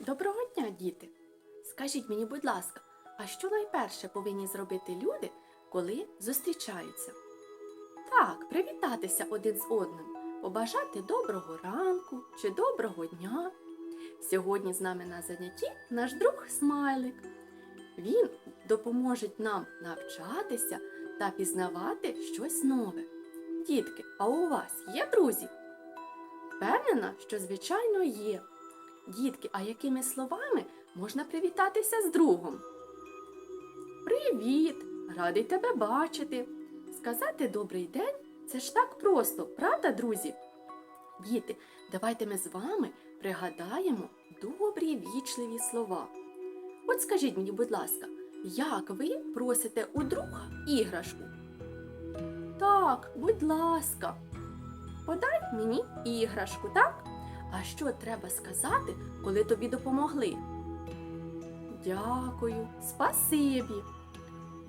Доброго дня, діти! Скажіть мені, будь ласка, а що найперше повинні зробити люди, коли зустрічаються? Так, привітатися один з одним, побажати доброго ранку чи доброго дня. Сьогодні з нами на занятті наш друг Смайлик. Він допоможе нам навчатися та пізнавати щось нове. Дітки, а у вас є друзі? Впевнена, що звичайно є. Дітки, а якими словами можна привітатися з другом? Привіт! Радий тебе бачити. Сказати добрий день це ж так просто, правда, друзі? Діти, давайте ми з вами пригадаємо добрі вічливі слова. От скажіть мені, будь ласка, як ви просите у друга іграшку? Так, будь ласка, подай мені іграшку, так? А що треба сказати, коли тобі допомогли? Дякую, спасибі.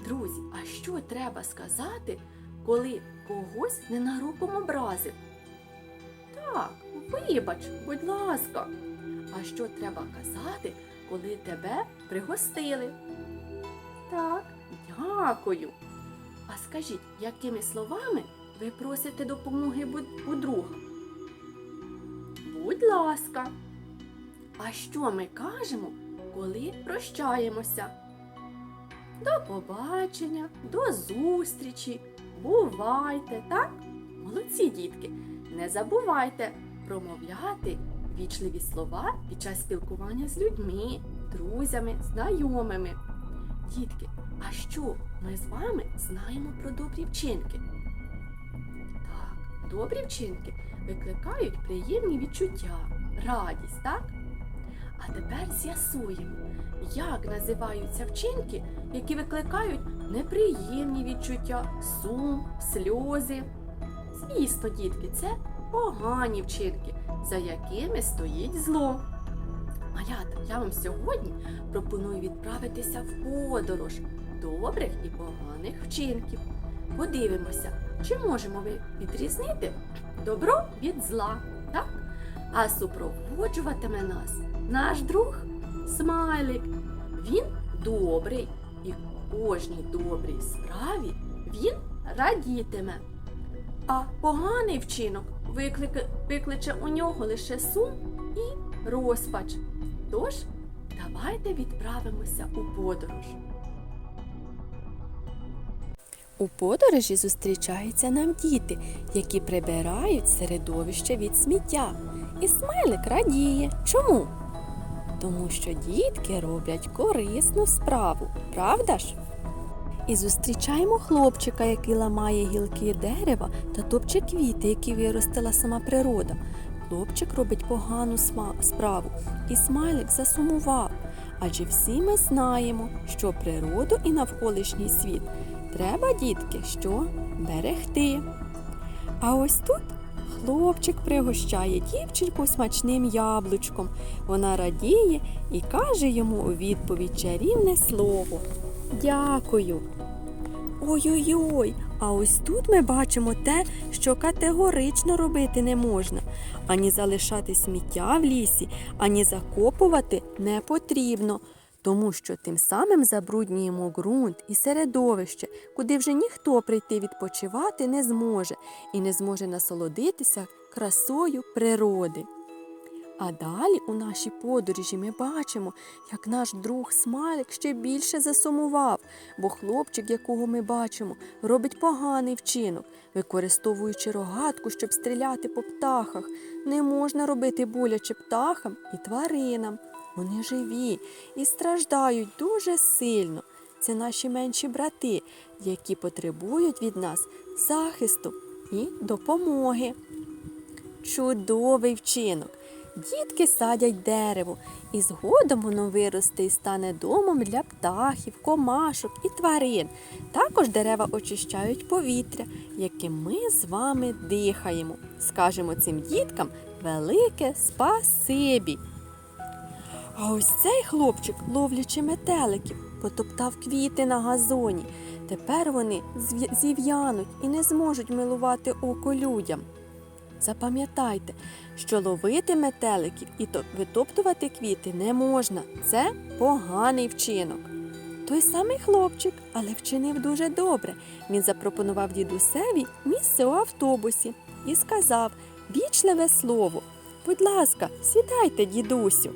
Друзі, а що треба сказати, коли когось ненароком образив? Так, вибач, будь ласка. А що треба казати, коли тебе пригостили? Так, дякую. А скажіть, якими словами ви просите допомоги у друга? Будь ласка. А що ми кажемо, коли прощаємося? До побачення, до зустрічі, бувайте, так? Молодці, дітки, не забувайте промовляти вічливі слова під час спілкування з людьми, друзями, знайомими. Дітки, а що ми з вами знаємо про добрі вчинки? Добрі вчинки викликають приємні відчуття, радість, так? А тепер з'ясуємо, як називаються вчинки, які викликають неприємні відчуття, сум, сльози. Звісно, дітки, це погані вчинки, за якими стоїть зло. Малята, я вам сьогодні пропоную відправитися в подорож добрих і поганих вчинків. Подивимося, чи можемо ви відрізнити добро від зла, так? А супроводжуватиме нас наш друг Смайлик. Він добрий і кожній добрій справі він радітиме. А поганий вчинок викличе у нього лише сум і розпач. Тож, давайте відправимося у подорож. У подорожі зустрічаються нам діти, які прибирають середовище від сміття. І смайлик радіє. Чому? Тому що дітки роблять корисну справу, правда ж? І зустрічаємо хлопчика, який ламає гілки дерева та топче квіти, які виростила сама природа. Хлопчик робить погану справу, і смайлик засумував. Адже всі ми знаємо, що природу і навколишній світ треба, дітки, що берегти. А ось тут хлопчик пригощає дівчинку смачним яблучком. Вона радіє і каже йому у відповідь чарівне слово. Дякую. Ой-ой-ой, а ось тут ми бачимо те, що категорично робити не можна. Ані залишати сміття в лісі, ані закопувати не потрібно, тому що тим самим забруднюємо ґрунт і середовище, куди вже ніхто прийти відпочивати не зможе і не зможе насолодитися красою природи. А далі у нашій подорожі ми бачимо, як наш друг Смайлик ще більше засумував, бо хлопчик, якого ми бачимо, робить поганий вчинок, використовуючи рогатку, щоб стріляти по птахах. Не можна робити боляче птахам і тваринам. Вони живі і страждають дуже сильно. Це наші менші брати, які потребують від нас захисту і допомоги. Чудовий вчинок. Дітки садять дерево, і згодом воно виросте і стане домом для птахів, комашок і тварин. Також дерева очищають повітря, яким ми з вами дихаємо. Скажемо цим діткам велике спасибі. А ось цей хлопчик, ловлячи метеликів, потоптав квіти на газоні. Тепер вони зів'януть і не зможуть милувати око людям. Запам'ятайте, що ловити метеликів і витоптувати квіти не можна. Це поганий вчинок. Той самий хлопчик, але вчинив дуже добре. Він запропонував дідусеві місце у автобусі і сказав вічливе слово. Будь ласка, сідайте, дідусю.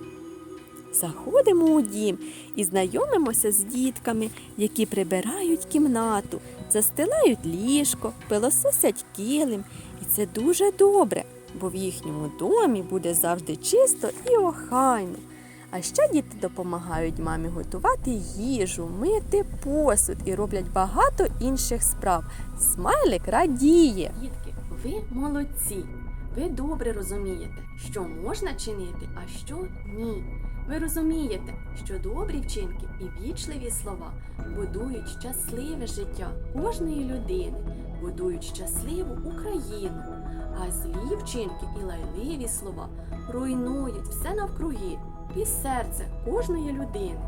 Заходимо у дім і знайомимося з дітками, які прибирають кімнату, застилають ліжко, пилососять килим. І це дуже добре, бо в їхньому домі буде завжди чисто і охайно. А ще діти допомагають мамі готувати їжу, мити посуд і роблять багато інших справ. Смайлик радіє. Дітки, ви молодці. Ви добре розумієте, що можна чинити, а що ні. Ви розумієте, що добрі вчинки і вічливі слова будують щасливе життя кожної людини, будують щасливу Україну, а злі вчинки і лайливі слова руйнують все навкруги і серце кожної людини.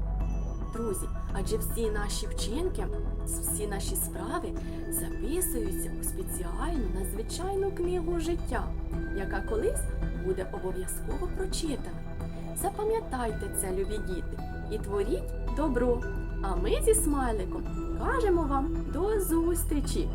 Друзі, адже всі наші вчинки, всі наші справи записуються у спеціальну надзвичайну книгу життя, яка колись буде обов'язково прочитана. Запам'ятайте це, любі діти, і творіть добро. А ми зі смайликом кажемо вам до зустрічі!